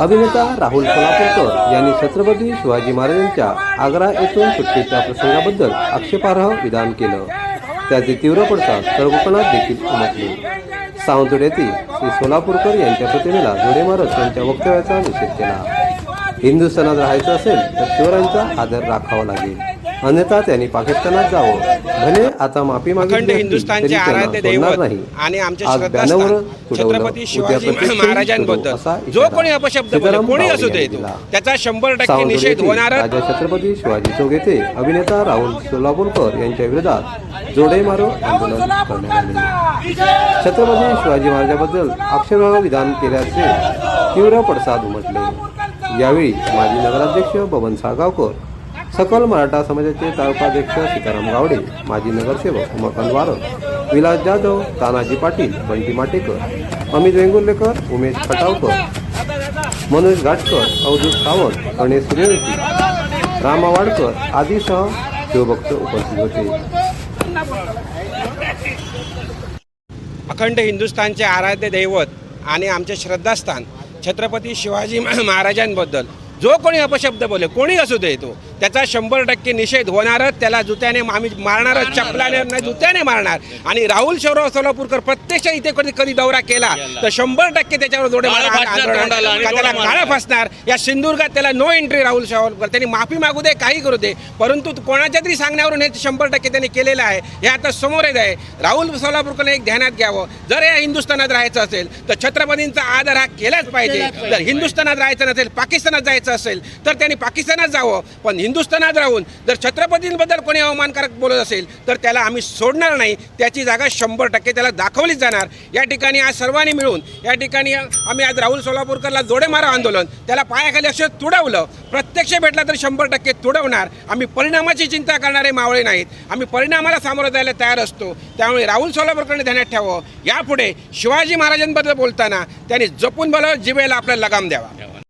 अभिनेता राहुल सोलापूरकर यांनी छत्रपती शिवाजी महाराजांच्या आग्रा येथून सुट्टीच्या प्रसंगाबद्दल आक्षेपार्ह विधान केलं. त्याचे तीव्र पडसाद तर कोकणात देखील उमटले. सावंतवाड येथील श्री सोलापूरकर यांच्या प्रतिमेला जोडे मारत त्यांच्या वक्तव्याचा निषेध केला. हिंदुस्थानात राहायचं असेल तर शिवरायांचा आदर राखावा लागेल. अन्यथा त्यांनी पाकिस्तानात जावं. भले आता माफी अखंड मागितली हिंदुस्थानचे आराध्य दैवत नाही. आणि आमचे श्रद्धास्थान छत्रपती शिवाजी महाराजांबद्दल. जो कोणी अपशब्द कोणी असू दे. त्याचा शंभर टक्के निषेध होणारच राजा छत्रपती शिवाजी चौक येथे अभिनेता राहुल सोलापूरकर यांच्या विरोधात जोडे मारो आंदोलन करण्यात आले. छत्रपती शिवाजी महाराजांबद्दल आक्षेपार्ह विधान केल्याचे तीव्र पडसाद उमटले. यावेळी माजी नगराध्यक्ष बबन साळगावकर सकल मराठा समाजाचे तालुकाध्यक्ष सीताराम गावडे माजी नगरसेवक उमाकांत वारक विलास जाधव तानाजी पाटील बंटी माटेकर अमित वेंगुर्लेकर उमेश खटावकर मनोज घाटकर अवधूत सावंत गणेश सूर्यवंशी रामा वाडकर आदीसह शिवभक्त उपस्थित होते. अखंड हिंदुस्थानचे आराध्य दैवत आणि आमचे श्रद्धास्थान छत्रपती शिवाजी महाराजांबद्दल. जो कोणी अपशब्द बोले कोणी असू दे तो. त्याचा शंभर टक्के निषेध होणारच त्याला जुत्याने आम्ही मारणारच चपलाने नाही जुत्याने मारणार. आणि राहुल शौरव सोलापूरकर प्रत्यक्ष इथे कधी कधी दौरा केला तर शंभर टक्के त्याच्यावर जोडे त्याला मारणार. फासणार. या सिंधुदुर्गात त्याला नो एंट्री राहुल सावरकर त्यांनी माफी मागू दे काही करू दे. परंतु कोणाच्या तरी सांगण्यावरून हे शंभर टक्के त्यांनी केलेलं आहे. हे आता समोर येत आहे. राहुल सोलापूरकडे एक ध्यानात घ्यावं. जर या हिंदुस्थानात राहायचं असेल तर छत्रपतींचा आदर हा केलाच पाहिजे. जर हिंदुस्थानात राहायचं नसेल पाकिस्तानात जायचं असेल तर त्यांनी पाकिस्तानात जावं. पण हिंदुस्थानात राहून जर छत्रपतींबद्दल कोणी अवमानकारक बोलत असेल तर त्याला आम्ही सोडणार नाही. त्याची जागा शंभर टक्के त्याला दाखवलीच जाणार. या ठिकाणी आज सर्वांनी मिळून या ठिकाणी आम्ही आज राहुल सोलापूरकरला जोडे मारा आंदोलन. त्याला पायाखाली अक्षर तुडवलं. प्रत्यक्ष भेटला तर शंभर टक्के तुडवणार. आम्ही परिणामाची चिंता करणारे मावळे नाहीत. आम्ही परिणामाला सामोरं जायला तयार असतो. त्यामुळे राहुल सोलापूरकरने ध्यानात ठेवावं. यापुढे शिवाजी महाराजांबद्दल बोलताना त्यांनी जपून बोलावं. जिवेला आपल्याला लगाम द्यावा.